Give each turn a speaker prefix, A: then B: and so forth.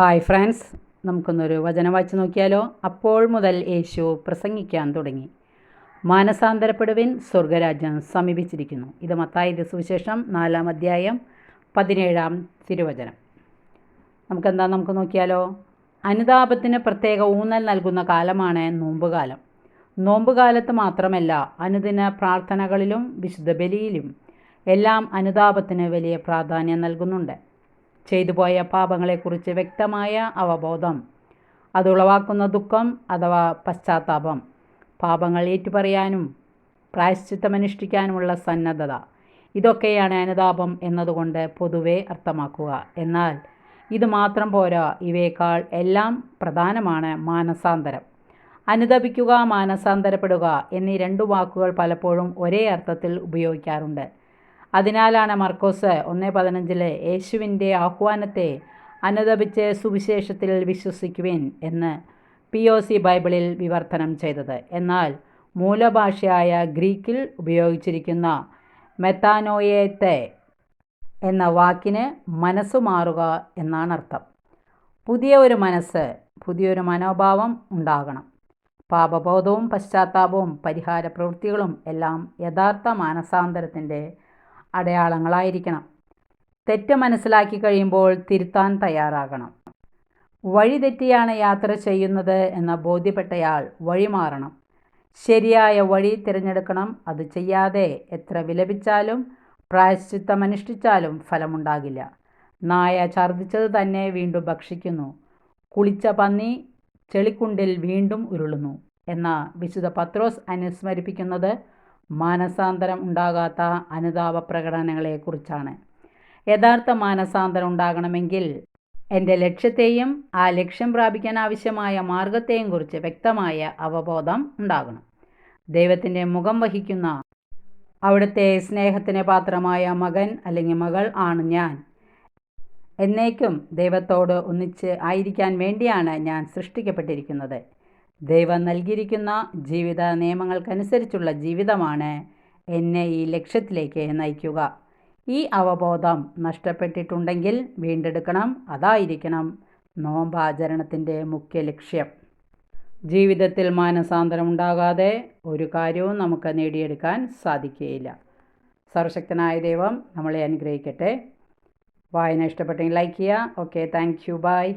A: Hi friends. നമുക്കൊന്നൊരു വചനം വായിച്ചു നോക്കിയാലോ? അപ്പോൾ മുതൽ യേശു പ്രസംഗിക്കാൻ തുടങ്ങി. മാനസാന്തരപ്പെടുവിൻ സ്വർഗരാജ്യം സമീപിച്ചിരിക്കുന്നു. ഇത് മത്തായ സുവിശേഷം നാലാം അധ്യായം പതിനേഴാം തിരുവചനം. നമുക്കെന്താ നമുക്ക് നോക്കിയാലോ? അനുതാപത്തിന് പ്രത്യേക ഊന്നൽ നൽകുന്ന കാലമാണ് നോമ്പുകാലം. നോമ്പുകാലത്ത് മാത്രമല്ല അനുദിന പ്രാർത്ഥനകളിലും വിശുദ്ധ ബലിയിലും എല്ലാം അനുതാപത്തിന് വലിയ പ്രാധാന്യം നൽകുന്നുണ്ട്. ചെയ്തു പോയ പാപങ്ങളെക്കുറിച്ച് വ്യക്തമായ അവബോധം. അതുളവാക്കുന്ന ദുഃഖം അഥവാ പശ്ചാത്താപം. പാപങ്ങൾ ഏറ്റുപറയാനും പ്രായശ്ചിത്തമനുഷ്ഠിക്കാനുമുള്ള സന്നദ്ധത. ഇതൊക്കെയാണ് അനുതാപം എന്നതുകൊണ്ട് പൊതുവെ അർത്ഥമാക്കുക. എന്നാൽ ഇത് മാത്രം പോരാ ഇവയേക്കാൾ എല്ലാം പ്രധാനമാണ് മാനസാന്തരം. അനുദപിക്കുക മാനസാന്തരപ്പെടുക എന്നീ രണ്ടു വാക്കുകൾ പലപ്പോഴും ഒരേ അർത്ഥത്തിൽ ഉപയോഗിക്കാറുണ്ട്. അതിനാലാണ് മർക്കോസ് ഒന്ന് പതിനഞ്ചിലെ യേശുവിന്റെ ആഹ്വാനത്തെ അനുദപിച്ച് സുവിശേഷത്തിൽ വിശ്വസിക്കുവിൻ എന്ന് പി ഒ സി ബൈബിളിൽ വിവർത്തനം ചെയ്തത്. എന്നാൽ മൂലഭാഷയായ ഗ്രീക്കിൽ ഉപയോഗിച്ചിരിക്കുന്ന മെത്താനോയേത്തെ എന്ന വാക്കിന് മനസ്സ് മാറുക എന്നാണ് അർത്ഥം പുതിയ ഒരു മനസ്സ് പുതിയൊരു മനോഭാവം ഉണ്ടാകണം. പാപബോധവും പശ്ചാത്താപവും പരിഹാര പ്രവൃത്തികളും എല്ലാം യഥാർത്ഥ മാനസാന്തരത്തിന്റെ അടയാളങ്ങളായിരിക്കണം. തെറ്റ് മനസ്സിലാക്കി കഴിയുമ്പോൾ തിരുത്താൻ തയ്യാറാകണം. വഴി തെറ്റിയാണ് യാത്ര ചെയ്യുന്നത് എന്ന ബോധ്യപ്പെട്ടയാൾ വഴി മാറണം. ശരിയായ വഴി തിരഞ്ഞെടുക്കണം. അത് ചെയ്യാതെ എത്ര വിലപിച്ചാലും പ്രായശ്ചിത്തമനുഷ്ഠിച്ചാലും ഫലമുണ്ടാകില്ല. നായ ഛർദ്ദിച്ചത് തന്നെ വീണ്ടും ഭക്ഷിക്കുന്നു. കുളിച്ച പന്നി ചെളിക്കുണ്ടിൽ വീണ്ടും ഉരുളുന്നു എന്ന വിശുദ്ധ പത്രോസ് അനുസ്മരിപ്പിക്കുന്നത് മാനസാന്തരം ഉണ്ടാകാത്ത അനുതാപ പ്രകടനങ്ങളെക്കുറിച്ചാണ്. യഥാർത്ഥ മാനസാന്തരം ഉണ്ടാകണമെങ്കിൽ എന്റെ ലക്ഷ്യത്തെയും ആ ലക്ഷ്യം പ്രാപിക്കാൻ ആവശ്യമായ മാർഗത്തെയും കുറിച്ച് വ്യക്തമായ അവബോധം ഉണ്ടാകണം. ദൈവത്തിന്റെ മുഖം വഹിക്കുന്ന അവിടുത്തെ സ്നേഹത്തിന് പാത്രമായ മകൻ അല്ലെങ്കിൽ മകൾ ആണ് ഞാൻ. എന്നേക്കും ദൈവത്തോട് ഒന്നിച്ച് ആയിരിക്കാൻ വേണ്ടിയാണ് ഞാൻ സൃഷ്ടിക്കപ്പെട്ടിരിക്കുന്നത്. ദൈവം നൽകിയിരിക്കുന്ന ജീവിത നിയമങ്ങൾക്കനുസരിച്ചുള്ള ജീവിതമാണ് എന്നെ ഈ ലക്ഷ്യത്തിലേക്ക് നയിക്കുക. ഈ അവബോധം നഷ്ടപ്പെട്ടിട്ടുണ്ടെങ്കിൽ വീണ്ടെടുക്കണം അതായിരിക്കണം. നോമ്പാചരണത്തിന്റെ മുഖ്യ ലക്ഷ്യം. ജീവിതത്തിൽ മാനസാന്തരം ഉണ്ടാകാതെ ഒരു കാര്യവും നമുക്ക് നേടിയെടുക്കാൻ സാധിക്കുകയില്ല. സർവശക്തനായ ദൈവം നമ്മളെ അനുഗ്രഹിക്കട്ടെ. വായന ഇഷ്ടപ്പെട്ടെങ്കിൽ ലൈക്ക് ചെയ്യുക. Okay thank you by